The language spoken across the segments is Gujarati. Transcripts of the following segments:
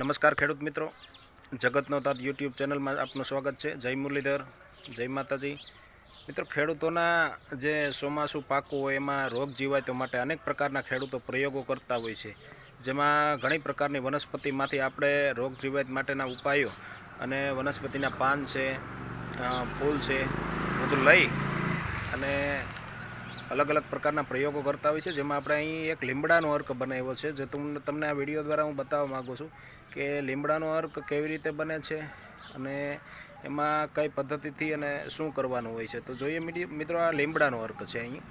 નમસ્કાર ખેડૂત મિત્રો. જગતનો તાત યુટ્યુબ ચેનલમાં આપનું સ્વાગત છે. જય મુરલીધર, જય માતાજી. મિત્રો, ખેડૂતોના જે ચોમાસું પાકું હોય, એમાં રોગ જીવાતો માટે અનેક પ્રકારના ખેડૂતો પ્રયોગો કરતા હોય છે. જેમાં ઘણી પ્રકારની વનસ્પતિમાંથી આપણે રોગ જીવાત માટેના ઉપાયો અને વનસ્પતિના પાન છે ફૂલ છે, બધું લઈ અને અલગ અલગ પ્રકારના પ્રયોગો કરતા હોય છે. જેમાં આપણે અહીં એક લીમડાનો અર્ક બનાવ્યો છે, જે તમને તમને આ વીડિયો દ્વારા હું બતાવવા માગું છું. કે લીમડાનો અર્ક કેવી રીતે બને છે અને એમાં કઈ પદ્ધતિથી અને શું કરવાનું હોય છે? તો જોઈએ મિત્રો, આ લીમડાનો અર્ક છે અહીં.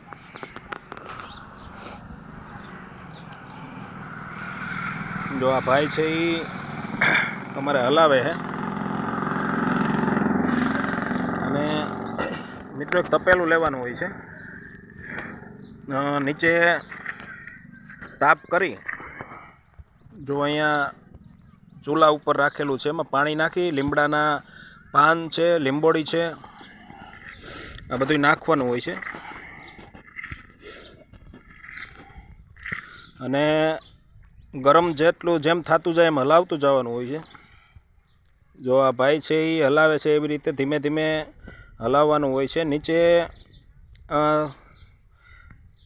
જો આ ભાઈ છે એ તમારે હલાવે છે અને મિત્રો તપેલું લેવાનું હોય છે. નીચે તાપ કરી. જો અહીંયા ચૂલા ઉપર રાખેલું છે. એમાં પાણી નાખી, લીમડાના પાન છે લીંબોડી છે, આ બધું નાખવાનું હોય છે. અને ગરમ જેટલું જેમ થતું જાય એમ હલાવતું જવાનું હોય છે. જો આ ભાઈ છે એ હલાવે છે એવી રીતે ધીમે ધીમે હલાવવાનું હોય છે. નીચે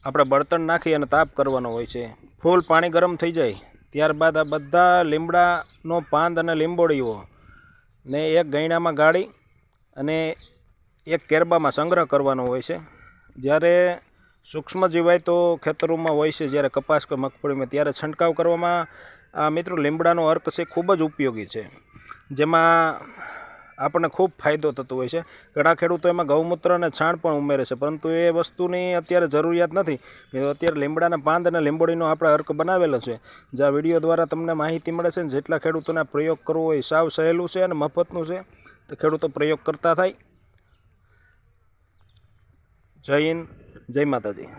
આપણે બળતણ નાખી અને તાપ કરવાનો હોય છે. ફૂલ પાણી ગરમ થઈ જાય. ત્યારબાદ આ બધા લીમડાનો પાંદ અને લીંબોળીઓ ને એક ગૈણામાં ગાળી અને એક કેરબામાં સંગ્રહ કરવાનો હોય છે. જ્યારે સૂક્ષ્મ જીવાય તો ખેતરોમાં હોય છે, જ્યારે કપાસ કે મગફળીમાં, ત્યારે છંટકાવ કરવામાં આ મિત્રો લીમડાનો અર્ક છે, ખૂબ જ ઉપયોગી છે. જેમાં આપણને ખૂબ ફાયદો થતો હોય છે. ઘણા ખેડૂતો એમાં ગૌમૂત્ર અને છાણ પણ ઉમેરે છે, પરંતુ એ વસ્તુની અત્યારે જરૂરિયાત નથી. અત્યારે લીમડાના પાંદ અને લીંબોળીનો આપણે અર્ક બનાવેલો છે. જે વીડિયો દ્વારા તમને માહિતી મળે છે ને જેટલા ખેડૂતોને પ્રયોગ કરવો હોય સાવ સહેલું છે અને મફતનું છે. તો ખેડૂતો પ્રયોગ કરતા થાય. જય હિન્દ, જય માતાજી.